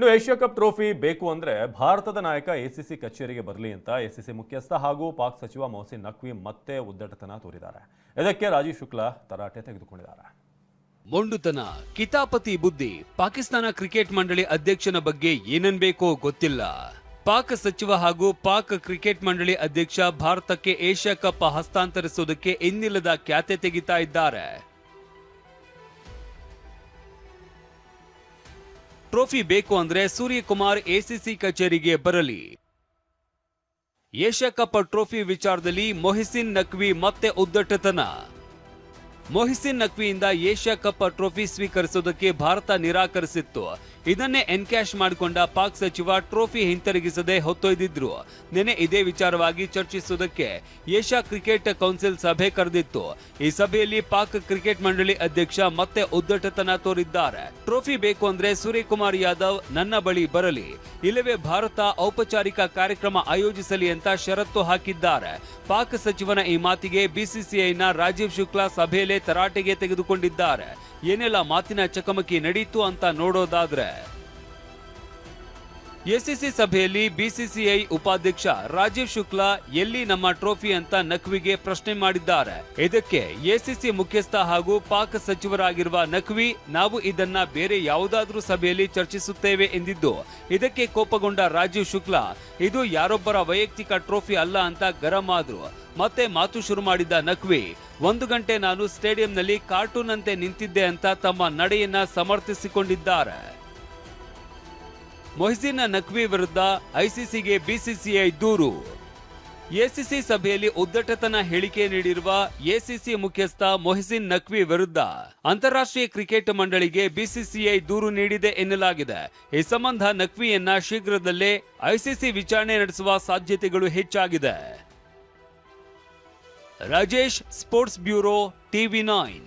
ಇನ್ನು Asia cup trophy ಬೇಕು ಅಂದ್ರೆ ಭಾರತದ ನಾಯಕ ಎಸಿಸಿ ಕಚೇರಿಗೆ ಬರಲಿ ಅಂತ ಎಸಿಸಿ ಮುಖ್ಯಸ್ಥ ಹಾಗೂ ಪಾಕ್ ಸಚಿವ ಮೊಹಸಿನ್ ನಖ್ವಿ ಮತ್ತೆ ಉದ್ದಟತನ ತೋರಿದ್ದಾರೆ. ಇದಕ್ಕೆ ರಾಜೀವ್ ಶುಕ್ಲಾ ತರಾಟೆ ತೆಗೆದುಕೊಂಡಿದ್ದಾರೆ. ಮೊಂಡುತನ, ಕಿತಾಪತಿ ಬುದ್ಧಿ, ಪಾಕಿಸ್ತಾನ ಕ್ರಿಕೆಟ್ ಮಂಡಳಿ ಅಧ್ಯಕ್ಷನ ಬಗ್ಗೆ ಏನನ್ಬೇಕೋ ಗೊತ್ತಿಲ್ಲ. ಪಾಕ್ ಸಚಿವ ಹಾಗೂ ಪಾಕ್ ಕ್ರಿಕೆಟ್ ಮಂಡಳಿ ಅಧ್ಯಕ್ಷ ಭಾರತಕ್ಕೆ ಏಷ್ಯಾ ಕಪ್ ಹಸ್ತಾಂತರಿಸುವುದಕ್ಕೆ ಇನ್ನಿಲ್ಲದ ಖ್ಯಾತೆ ತೆಗಿತಾ ಇದ್ದಾರೆ. ಟ್ರೋಫಿ ಬೇಕು ಅಂದ್ರೆ ಸೂರ್ಯಕುಮಾರ್ ಎಸಿಸಿ ಕಚೇರಿಗೆ ಬರಲಿ. ಏಷ್ಯಾ ಕಪ್ ಟ್ರೋಫಿ ವಿಚಾರದಲ್ಲಿ ಮೊಹಿಸಿನ್ ನಕ್ವಿ ಮತ್ತೆ ಉದ್ದಟತನ. ಮೊಹಿಸಿನ್ ನಕ್ವಿಯಿಂದ ಏಷ್ಯಾ ಕಪ್ ಟ್ರೋಫಿ ಸ್ವೀಕರಿಸುವುದಕ್ಕೆ ಭಾರತ ನಿರಾಕರಿಸಿತ್ತು. ಇದನ್ನೇ ಎನ್ಕ್ಯಾಶ್ ಮಾಡಿಕೊಂಡ ಪಾಕ್ ಸಚಿವ ಟ್ರೋಫಿ ಹಿಂತಿರುಗಿಸದೆ ಹೊತ್ತೊಯ್ದಿದ್ರು. ನಿನ್ನೆ ಇದೇ ವಿಚಾರವಾಗಿ ಚರ್ಚಿಸುವುದಕ್ಕೆ ಏಷ್ಯಾ ಕ್ರಿಕೆಟ್ ಕೌನ್ಸಿಲ್ ಸಭೆ ಕರೆದಿತ್ತು. ಈ ಸಭೆಯಲ್ಲಿ ಪಾಕ್ ಕ್ರಿಕೆಟ್ ಮಂಡಳಿ ಅಧ್ಯಕ್ಷ ಮತ್ತೆ ಉದ್ದಟತನ ತೋರಿದ್ದಾರೆ. ಟ್ರೋಫಿ ಬೇಕು ಅಂದ್ರೆ ಸೂರ್ಯಕುಮಾರ್ ಯಾದವ್ ನನ್ನ ಬಳಿ ಬರಲಿ. ಇಲ್ಲವೇ ಭಾರತ ಔಪಚಾರಿಕ ಕಾರ್ಯಕ್ರಮ ಆಯೋಜಿಸಲಿ ಅಂತ ಷರತ್ತು ಹಾಕಿದ್ದಾರೆ. ಪಾಕ್ ಸಚಿವನ ಈ ಮಾತಿಗೆ ಬಿಸಿಸಿಐನ ರಾಜೀವ್ ಶುಕ್ಲಾ ಸಭೆಯಲ್ಲೇ ತರಾಟೆಗೆ ತೆಗೆದುಕೊಂಡಿದ್ದಾರೆ. ಏನೆಲ್ಲ ಮಾತಿನ ಚಕಮಕಿ ನಡೀತು ಅಂತ ನೋಡೋದಾದ್ರೆ ಎಸಿಸಿ ಸಭೆಯಲ್ಲಿ ಬಿಸಿಸಿಐ ಉಪಾಧ್ಯಕ್ಷ ರಾಜೀವ್ ಶುಕ್ಲಾ ಎಲ್ಲಿ ನಮ್ಮ ಟ್ರೋಫಿ ಅಂತ ನಖ್ವಿಗೆ ಪ್ರಶ್ನೆ ಮಾಡಿದ್ದಾರೆ. ಇದಕ್ಕೆ ಎಸಿಸಿ ಮುಖ್ಯಸ್ಥ ಹಾಗೂ ಪಾಕ್ ಸಚಿವರಾಗಿರುವ ನಖ್ವಿ ನಾವು ಇದನ್ನ ಬೇರೆ ಯಾವುದಾದ್ರೂ ಸಭೆಯಲ್ಲಿ ಚರ್ಚಿಸುತ್ತೇವೆ ಎಂದಿದ್ದು, ಇದಕ್ಕೆ ಕೋಪಗೊಂಡ ರಾಜೀವ್ ಶುಕ್ಲಾ, ಇದು ಯಾರೊಬ್ಬರ ವೈಯಕ್ತಿಕ ಟ್ರೋಫಿ ಅಲ್ಲ ಅಂತ ಗರಂ ಆದ್ರು. ಮತ್ತೆ ಮಾತು ಶುರು ಮಾಡಿದ ನಖ್ವಿ ಒಂದು ಗಂಟೆ ನಾನು ಸ್ಟೇಡಿಯಂನಲ್ಲಿ ಕಾರ್ಟೂನ್ ಅಂತೆ ನಿಂತಿದ್ದೆ ಅಂತ ತಮ್ಮ ನಡೆಯನ್ನ ಸಮರ್ಥಿಸಿಕೊಂಡಿದ್ದಾರೆ. ಮೊಹಸಿನ್ ನಖ್ವಿ ವಿರುದ್ಧ ಐಸಿಸಿಗೆ ಬಿಸಿಸಿಐ ದೂರು. ಎಸಿಸಿ ಸಭೆಯಲ್ಲಿ ಉದ್ದಟತನ ಹೇಳಿಕೆ ನೀಡಿರುವ ಎಸಿಸಿ ಮುಖ್ಯಸ್ಥ ಮೊಹಸಿನ್ ನಖ್ವಿ ವಿರುದ್ಧ ಅಂತಾರಾಷ್ಟ್ರೀಯ ಕ್ರಿಕೆಟ್ ಮಂಡಳಿಗೆ ಬಿಸಿಸಿಐ ದೂರು ನೀಡಿದೆ ಎನ್ನಲಾಗಿದೆ. ಈ ಸಂಬಂಧ ನಖ್ವಿಯನ್ನ ಶೀಘ್ರದಲ್ಲೇ ಐಸಿಸಿ ವಿಚಾರಣೆ ನಡೆಸುವ ಸಾಧ್ಯತೆಗಳು ಹೆಚ್ಚಾಗಿದೆ. Rajesh, sports bureau, TV nine.